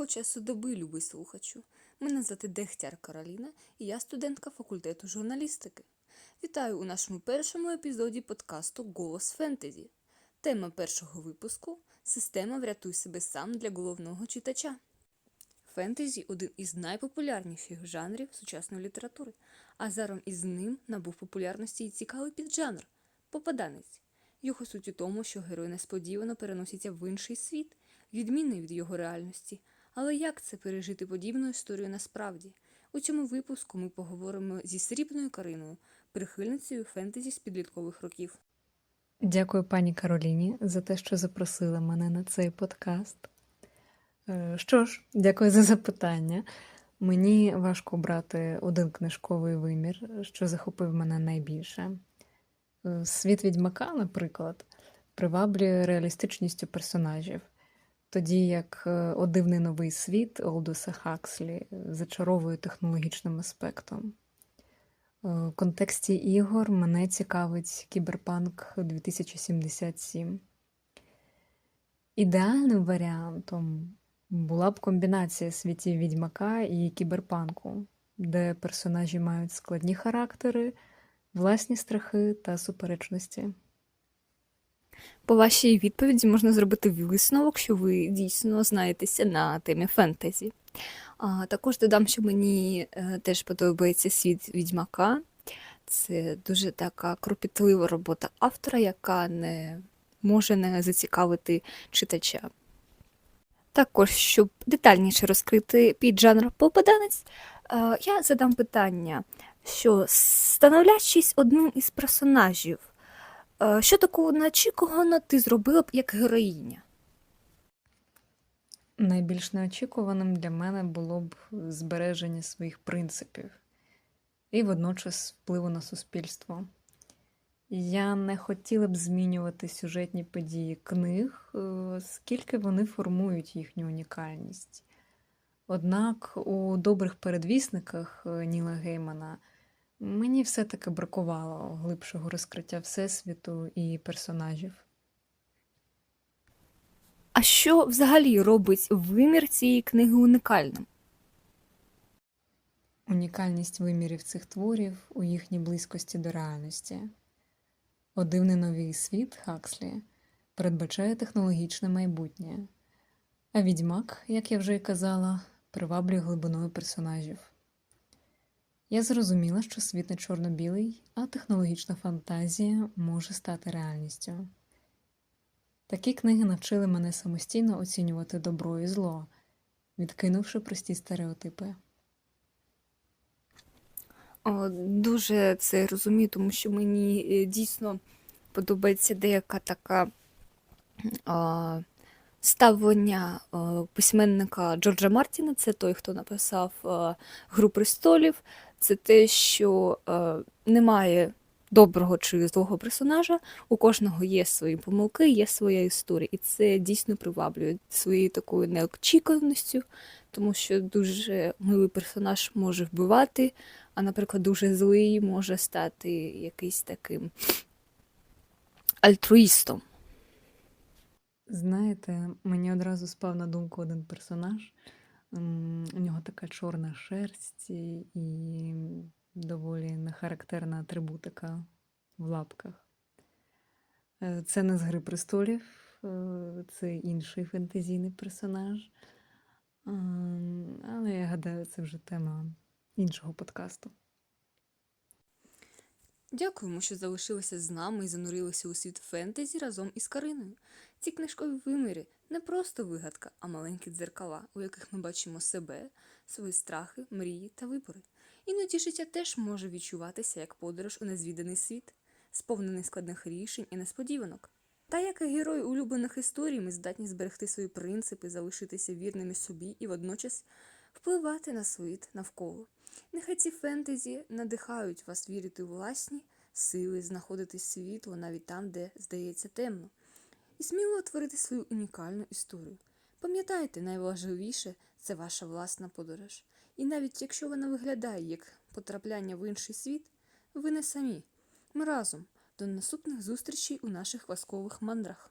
Доброго часу доби, любий слухачу. Мене звати Дегтяр Кароліна, і я студентка факультету журналістики. Вітаю у нашому першому епізоді подкасту Голос фентезі. Тема першого випуску Система Врятуй себе сам для головного читача. Фентезі один із найпопулярніших жанрів сучасної літератури, а зараз із ним набув популярності і цікавий піджанр попаданець. Його суть у тому, що герой несподівано переноситься в інший світ, відмінний від його реальності. Але як це пережити подібну історію насправді? У цьому випуску ми поговоримо зі срібною Кариною, прихильницею фентезі з підліткових років. Дякую пані Кароліні за те, що запросила мене на цей подкаст. Е, Що ж, дякую за запитання. Мені важко обрати один книжковий вимір, що захопив мене найбільше. Е, Світ відьмака, наприклад, приваблює реалістичністю персонажів, тоді як е, «О новий світ Олдуса Хакслі зачаровує технологічним аспектом. Е, В контексті ігор мене цікавить Кіберпанк 2077. Ідеальним варіантом була б комбінація світів відьмака і кіберпанку, де персонажі мають складні характери, власні страхи та суперечності. По вашій відповіді можна зробити висновок, що ви дійсно знаєтеся на темі фентезі. А, також додам, що мені е, теж подобається світ відьмака. Це дуже така кропітлива робота автора, яка не може не зацікавити читача. Також, щоб детальніше розкрити піджанр попаданець, е, я задам питання, що становлячись одним із персонажів, що такого неочікуваного ти зробила б як героїня? Найбільш неочікуваним для мене було б збереження своїх принципів і водночас впливу на суспільство. Я не хотіла б змінювати сюжетні події книг, е, скільки вони формують їхню унікальність. Однак у добрих передвісниках е, Ніла Геймана мені все-таки бракувало глибшого розкриття Всесвіту і персонажів. А що взагалі робить вимір цієї книги унікальним? Унікальність вимірів цих творів у їхній близькості до реальності. «О дивний новий світ Хакслі передбачає технологічне майбутнє, а відьмак, як я вже й казала, приваблює глибиною персонажів. Я зрозуміла, що світ не чорно-білий, а технологічна фантазія може стати реальністю. Такі книги навчили мене самостійно оцінювати добро і зло, відкинувши прості стереотипи. О, Дуже це розумію, тому що мені е, дійсно подобається деяка така а, ставлення а, письменника Джорджа Мартіна, це той, хто написав а, Гру престолів. Це те, що а, немає доброго чи злого персонажа, у кожного є свої помилки, є своя історія. І це дійсно приваблює своєю такою неочікуваністю, тому що дуже милий персонаж може вбивати, а, наприклад, дуже злий може стати якийсь таким альтруїстом. Знаєте, мені одразу спав на думку один персонаж. У нього така чорна шерсть і доволі нехарактерна атрибутика в лапках. Е, Це не з Гри престолів, е, це інший фентезійний персонаж. Ем, Але я гадаю, це вже тема іншого подкасту. Дякуємо, що залишилися з нами і занурилися у світ фентезі разом із Кариною. Ці книжкові виміри не просто вигадка, а маленькі дзеркала, у яких ми бачимо себе, свої страхи, мрії та вибори. Іноді життя теж може відчуватися як подорож у незвіданий світ, сповнений складних рішень і несподіванок. Та як і герої улюблених історій, ми здатні зберегти свої принципи, залишитися вірними собі і водночас впливати на світ навколо. Нехай ці фентезі надихають вас вірити у власні сили, знаходити світло навіть там, де здається темно, і сміло творити свою унікальну історію. Пам'ятайте, найважливіше це ваша власна подорож. І навіть якщо вона виглядає як потрапляння в інший світ, ви не самі. Ми разом. До наступних зустрічей у наших васкових мандрах.